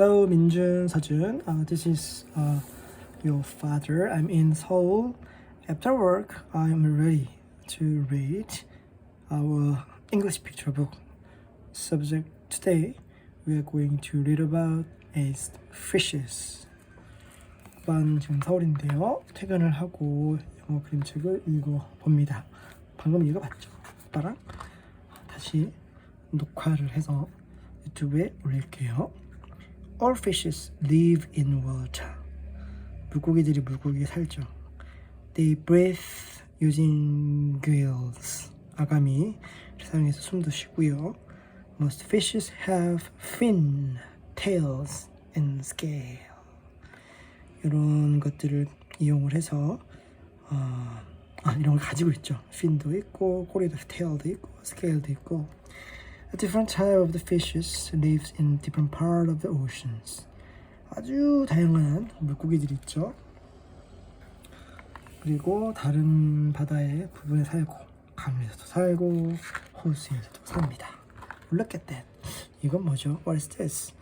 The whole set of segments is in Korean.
Hello, Minjun, Sejun. Uh, this is uh, your father. I'm in Seoul. After work, I'm ready to read our English picture book. Subject today, we are going to read about is fishes. 오빠는 지금 서울인데요. 퇴근을 하고 영어 그림책을 읽어봅니다. 방금 읽어봤죠? 오빠랑 다시 녹화를 해서 유튜브에 올릴게요. All fishes live in water. 물고기들이 물고기에 살죠. They breathe using gills. 아가미 사용해서 숨도 쉬고요. Most fishes have fin, tails, and scale. 이런 것들을 이용을 해서 어, 아, 이런 걸 가지고 있죠. fin도 있고 꼬리도 tail도 있고 scale도 있고 A different type of the fishes lives in different part of the oceans. 아주 다양한 물고기들이 있죠. 그리고 다른 바다의 부분에 살고 강에서도 살고 호수에서도 삽니다. Look at that. 이건 뭐죠? What is this?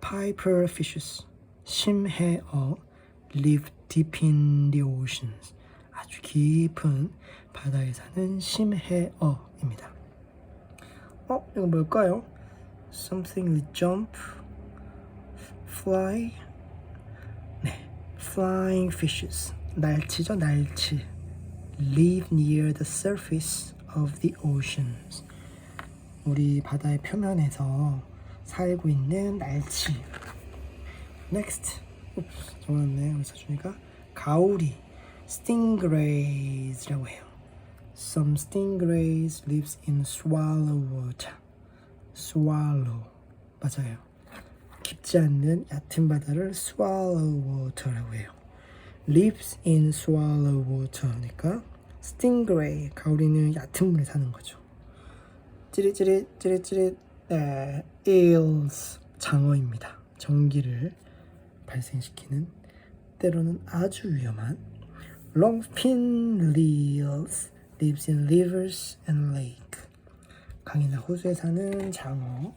Piper fishes. 심해어 live deep in the oceans. 아주 깊은 바다에 사는 심해어입니다. 어, 이건 뭘까요? Something with jump, fly. 네, flying fishes. 날치죠, 날치. Live near the surface of the oceans. 우리 바다의 표면에서 살고 있는 날치. Next. 옵스, 적었네. 그래서 주니까 가오리, stingrays라고 해요. Some stingrays lives in swallow water. swallow 맞아요. 깊지 않는 얕은 바다를 swallow water라고 해요. lives in swallow water니까 stingray 가오리는 얕은 물에 사는 거죠. 찌릿찌릿 찌릿찌릿 네, eels 장어입니다. 전기를 발생시키는 때로는 아주 위험한 longfin eels lives in rivers and lake. 강이나 호수에 사는 장어.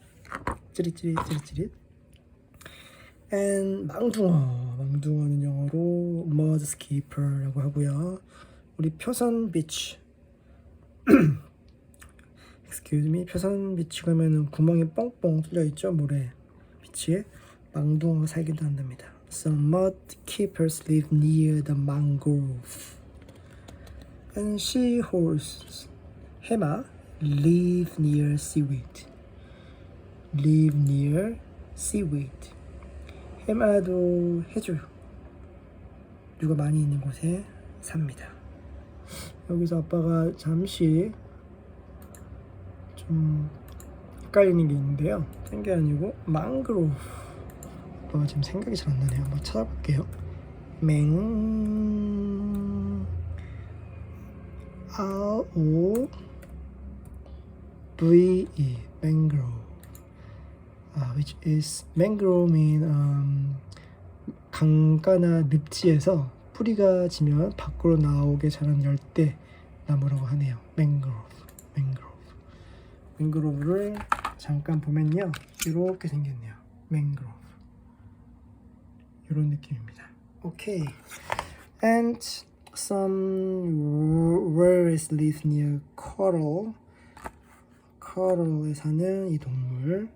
찌릿찌릿 찌릿찌릿. and 망둥어. 망둥어는 영어로 mudskipper라고 하고요. 우리 표선 비치. excuse me. 표선 비치 가면은 구멍이 뻥뻥 뚫려 있죠, 모래 비치에. 망둥어 살기도 한답니다. Some mud keepers live near the mangrove. And seahorses, 해마, live near seaweed. live near seaweed. 해마도 해줘요. 누가 많이 있는 곳에 삽니다. 여기서 아빠가 잠시 좀 헷갈리는 게 있는데요. 딴 게 아니고 망그로브. 아빠가 지금 생각이 잘 안 나네요. 한번 찾아볼게요. 맹 아오 V E mangrove. 아, which is mangrove mean um, 강가나 늪지에서 뿌리가 지면 밖으로 나오게 자란 열대 나무라고 하네요. mangrove, mangrove. mangrove를 잠깐 보면요, 이렇게 생겼네요. mangrove. 이런 느낌입니다. 오케이. And some whales live near coral. coral에 사는 이 동물.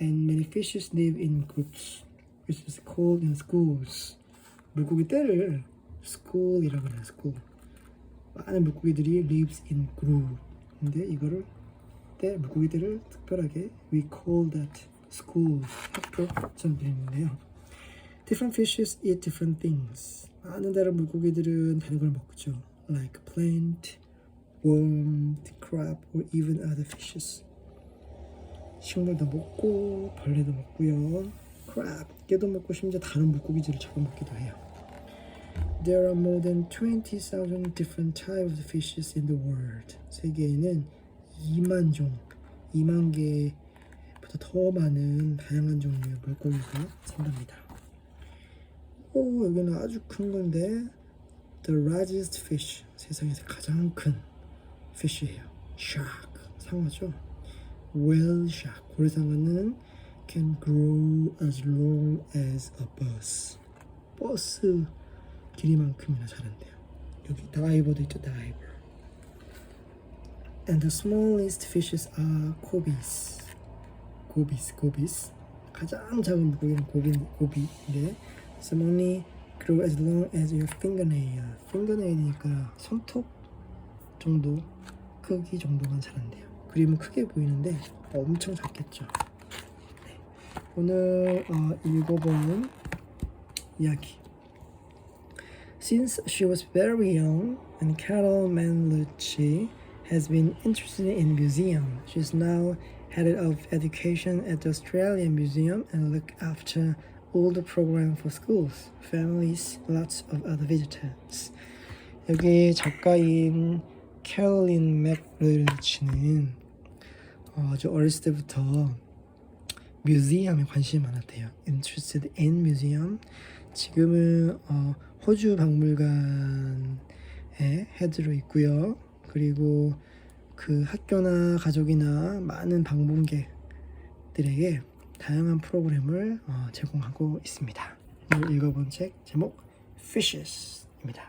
And many fishes live in groups, which is called in schools. 물고기 떼를 school이라고 해요. school. 많은 물고기들이 lives in group. 근데 이거를 때 물고기 떼를 특별하게 we call that school. 학교 점들인데요. Different fishes eat different things. 많은 다른 물고기들은 다른 걸 먹죠. Like plant, worm, crab, or even other fishes. 식물도 먹고 벌레도 먹고요. crab, 깨도 먹고 심지어 다른 물고기들을 잡아먹기도 해요. There are more than 20,000 different types of fishes in the world. 세계에는 2만 종, 2만 개보다 더 많은 다양한 종류의 물고기가 산답니다. 오 여기는 아주 큰 건데 The largest fish 세상에서 가장 큰 fish예요. shark 상어죠. whale shark 고래상어는 can grow as long as a bus. 버스 길이만큼이나 자란대요. 여기 다이버도 있죠, 다이버. And the smallest fishes are gobies. gobies, gobies. 가장 작은 물고기는 고비, 고비인데 only grow as long as your fingernail. fingernail이니까 손톱 정도 크기 정도만 자란대요. 그림은 크게 보이는데 엄청 작겠죠. 네. 오늘 어, 읽어본 이야기. Since she was very young, and Carol Manlucci has been interested in museum. She's now head of education at the Australian Museum and look after the program for schools, families, lots of other visitors. 여기 작가인 캐롤린 맥르치는 어, 아주 어렸을 때부터 뮤지엄에 관심이 많았대요. Interested in museum. 지금은 어, 호주 박물관에 헤드로 있고요. 그리고 그 학교나 가족이나 많은 방문객들에게 다양한 프로그램을 어, 제공하고 있습니다. 오늘 읽어본 책 제목 Fishes입니다.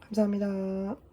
감사합니다.